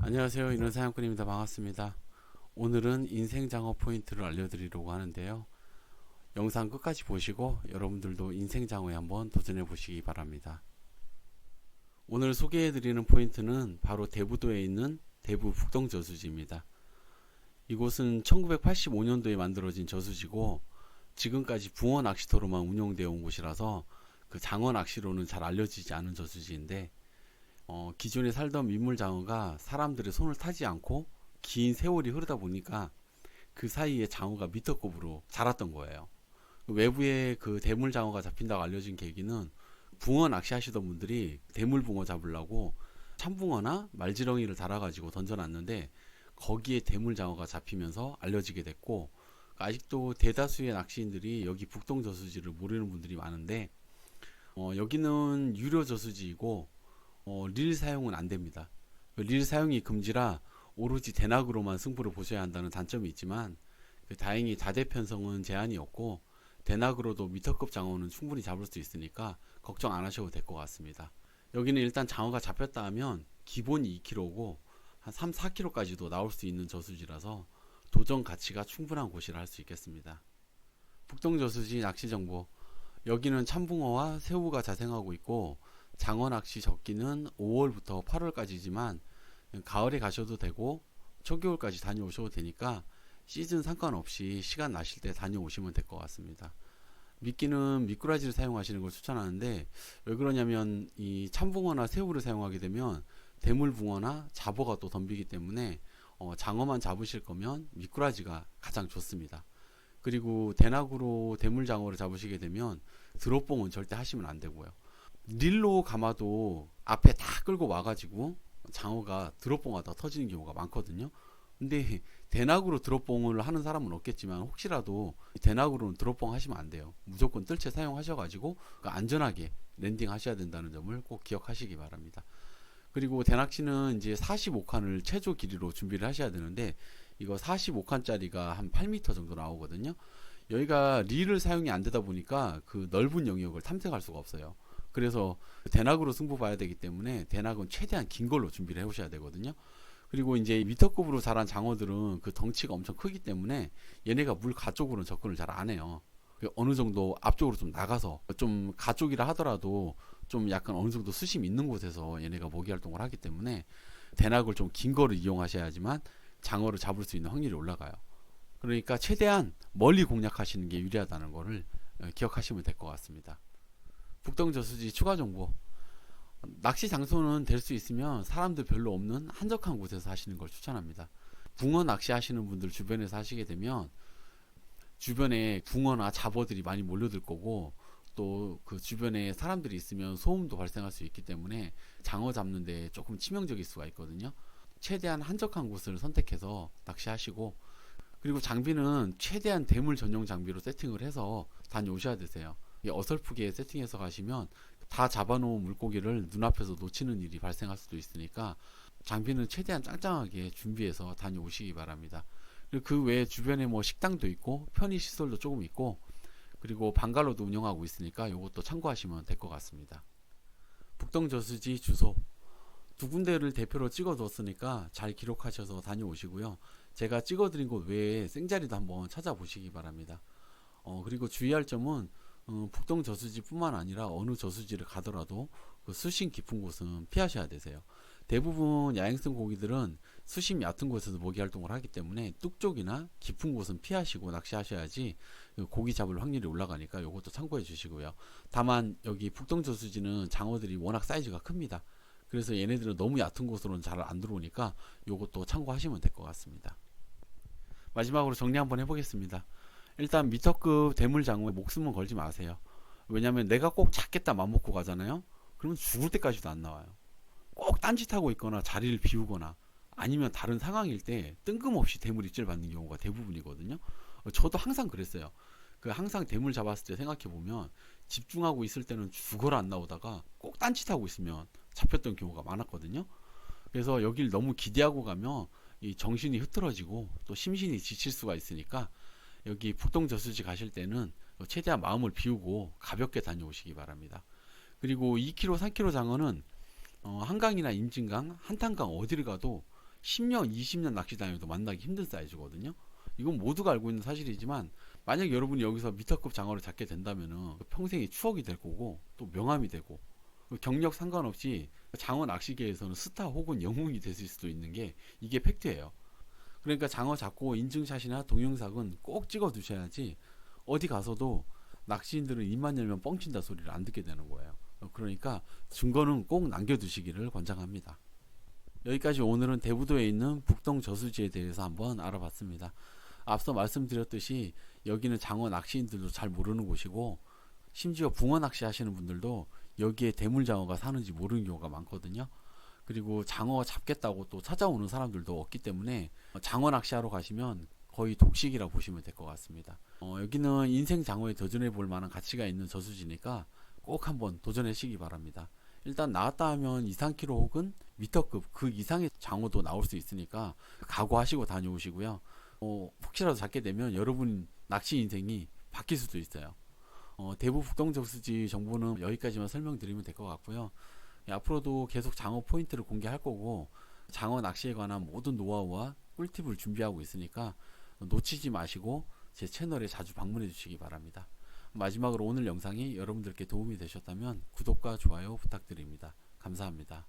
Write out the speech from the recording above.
안녕하세요. 인원 사냥꾼입니다. 반갑습니다. 오늘은 인생 장어 포인트를 알려드리려고 하는데요. 영상 끝까지 보시고 여러분들도 인생 장어에 한번 도전해 보시기 바랍니다. 오늘 소개해 드리는 포인트는 바로 대부도에 있는 대부 북동 저수지입니다. 이곳은 1985년도에 만들어진 저수지고 지금까지 붕어 낚시터로만 운영되어 온 곳이라서 그 장어 낚시로는 잘 알려지지 않은 저수지인데 어, 기존에 살던 민물장어가 사람들의 손을 타지 않고 긴 세월이 흐르다 보니까 그 사이에 장어가 미터급으로 자랐던 거예요. 외부에 그 대물장어가 잡힌다고 알려진 계기는 붕어 낚시하시던 분들이 대물붕어 잡으려고 참붕어나 말지렁이를 달아가지고 던져놨는데 거기에 대물장어가 잡히면서 알려지게 됐고 아직도 대다수의 낚시인들이 여기 북동 저수지를 모르는 분들이 많은데 어, 여기는 유료 저수지이고 어, 릴 사용은 안 됩니다. 그릴 사용이 금지라 오로지 대낙으로만 승부를 보셔야 한다는 단점이 있지만 그 다행히 다대 편성은 제한이 없고 대낙으로도 미터급 장어는 충분히 잡을 수 있으니까 걱정 안 하셔도 될 것 같습니다. 여기는 일단 장어가 잡혔다 하면 기본이 2kg고 한 3, 4kg까지도 나올 수 있는 저수지라서 도전 가치가 충분한 곳이라 할 수 있겠습니다. 북동 저수지 낚시 정보 여기는 참붕어와 새우가 자생하고 있고 장어 낚시 적기는 5월부터 8월까지지만 가을에 가셔도 되고 초겨울까지 다녀오셔도 되니까 시즌 상관없이 시간 나실 때 다녀오시면 될 것 같습니다. 미끼는 미꾸라지를 사용하시는 걸 추천하는데 왜 그러냐면 이 참붕어나 새우를 사용하게 되면 대물붕어나 잡어가 또 덤비기 때문에 어, 장어만 잡으실 거면 미꾸라지가 가장 좋습니다. 그리고 대낙으로 대물장어를 잡으시게 되면 드롭봉은 절대 하시면 안 되고요. 릴로 감아도 앞에 다 끌고 와가지고 장어가 드롭봉하다 터지는 경우가 많거든요. 근데 대낙으로 드롭봉을 하는 사람은 없겠지만 혹시라도 대낙으로는 드롭봉 하시면 안 돼요. 무조건 뜰채 사용하셔가지고 그 안전하게 랜딩 하셔야 된다는 점을 꼭 기억하시기 바랍니다. 그리고 대낙시는 이제 45칸을 최저 길이로 준비를 하셔야 되는데 이거 45칸짜리가 한 8m 정도 나오거든요. 여기가 릴을 사용이 안 되다 보니까 그 넓은 영역을 탐색할 수가 없어요. 그래서 대낙으로 승부 봐야 되기 때문에 대낙은 최대한 긴 걸로 준비를 해 오셔야 되거든요. 그리고 이제 미터급으로 자란 장어들은 그 덩치가 엄청 크기 때문에 얘네가 물 가쪽으로는 접근을 잘 안 해요. 그 어느 정도 앞쪽으로 좀 나가서 좀 가쪽이라 하더라도 좀 약간 어느 정도 수심 있는 곳에서 얘네가 먹이 활동을 하기 때문에 대낙을 좀 긴 거를 이용하셔야지만 장어를 잡을 수 있는 확률이 올라가요. 그러니까 최대한 멀리 공략하시는 게 유리하다는 거를 어, 기억하시면 될 것 같습니다. 북동 저수지 추가 정보. 낚시 장소는 될 수 있으면 사람들 별로 없는 한적한 곳에서 하시는 걸 추천합니다. 붕어 낚시 하시는 분들 주변에서 하시게 되면 주변에 붕어나 잡어들이 많이 몰려들 거고 또 그 주변에 사람들이 있으면 소음도 발생할 수 있기 때문에 장어 잡는데 조금 치명적일 수가 있거든요. 최대한 한적한 곳을 선택해서 낚시하시고 그리고 장비는 최대한 대물 전용 장비로 세팅을 해서 다녀오셔야 되세요. 어설프게 세팅해서 가시면 다 잡아놓은 물고기를 눈앞에서 놓치는 일이 발생할 수도 있으니까 장비는 최대한 짱짱하게 준비해서 다녀오시기 바랍니다. 그 외에 주변에 뭐 식당도 있고 편의 시설도 조금 있고 그리고 방갈로도 운영하고 있으니까 이것도 참고하시면 될 것 같습니다. 북동 저수지 주소 두 군데를 대표로 찍어뒀으니까 잘 기록하셔서 다녀오시고요. 제가 찍어드린 곳 외에 생자리도 한번 찾아보시기 바랍니다. 어, 그리고 주의할 점은 어, 북동 저수지뿐만 아니라 어느 저수지를 가더라도 그 수심 깊은 곳은 피하셔야 되세요. 대부분 야행성 고기들은 수심 얕은 곳에서 먹이 활동을 하기 때문에 뚝 쪽이나 깊은 곳은 피하시고 낚시하셔야지 그 고기 잡을 확률이 올라가니까 이것도 참고해 주시고요. 다만 여기 북동 저수지는 장어들이 워낙 사이즈가 큽니다. 그래서 얘네들은 너무 얕은 곳으로는 잘 안 들어오니까 이것도 참고하시면 될 것 같습니다. 마지막으로 정리 한번 해보겠습니다. 일단 미터급 대물 장어에 목숨은 걸지 마세요. 왜냐면 내가 꼭 잡겠다 맘먹고 가잖아요. 그러면 죽을 때까지도 안 나와요. 꼭 딴짓하고 있거나 자리를 비우거나 아니면 다른 상황일 때 뜬금없이 대물 입질 받는 경우가 대부분이거든요. 어, 저도 항상 그랬어요. 그 항상 대물 잡았을 때 생각해 보면 집중하고 있을 때는 죽어라 안 나오다가 꼭 딴짓하고 있으면 잡혔던 경우가 많았거든요. 그래서 여길 너무 기대하고 가면 이 정신이 흐트러지고 또 심신이 지칠 수가 있으니까 여기 북동 저수지 가실 때는 최대한 마음을 비우고 가볍게 다녀오시기 바랍니다. 그리고 2kg, 3kg 장어는 어, 한강이나 임진강, 한탄강 어디를 가도 10년, 20년 낚시 다녀도 만나기 힘든 사이즈거든요. 이건 모두가 알고 있는 사실이지만 만약 여러분이 여기서 미터급 장어를 잡게 된다면은 평생의 추억이 될 거고 또 명함이 되고 경력 상관없이 장어 낚시계에서는 스타 혹은 영웅이 되실 수도 있는 게 이게 팩트예요. 그러니까 장어 잡고 인증샷이나 동영상은 꼭 찍어 두셔야지 어디 가서도 낚시인들은 입만 열면 뻥친다 소리를 안 듣게 되는 거예요. 그러니까 증거는 꼭 남겨두시기를 권장합니다. 여기까지 오늘은 대부도에 있는 북동 저수지에 대해서 한번 알아봤습니다. 앞서 말씀드렸듯이 여기는 장어 낚시인들도 잘 모르는 곳이고 심지어 붕어 낚시 하시는 분들도 여기에 대물장어가 사는지 모르는 경우가 많거든요. 그리고 장어 잡겠다고 또 찾아오는 사람들도 없기 때문에 장어 낚시하러 가시면 거의 독식이라 보시면 될 것 같습니다. 어, 여기는 인생 장어에 도전해 볼 만한 가치가 있는 저수지니까 꼭 한번 도전하시기 바랍니다. 일단 나왔다 하면 2, 3kg 혹은 미터급 그 이상의 장어도 나올 수 있으니까 각오하시고 다녀오시고요. 어, 혹시라도 잡게 되면 여러분 낚시 인생이 바뀔 수도 있어요. 어, 대부 북동저수지 정보는 여기까지만 설명드리면 될 것 같고요. 예, 앞으로도 계속 장어 포인트를 공개할 거고 장어 낚시에 관한 모든 노하우와 꿀팁을 준비하고 있으니까 놓치지 마시고 제 채널에 자주 방문해 주시기 바랍니다. 마지막으로 오늘 영상이 여러분들께 도움이 되셨다면 구독과 좋아요 부탁드립니다. 감사합니다.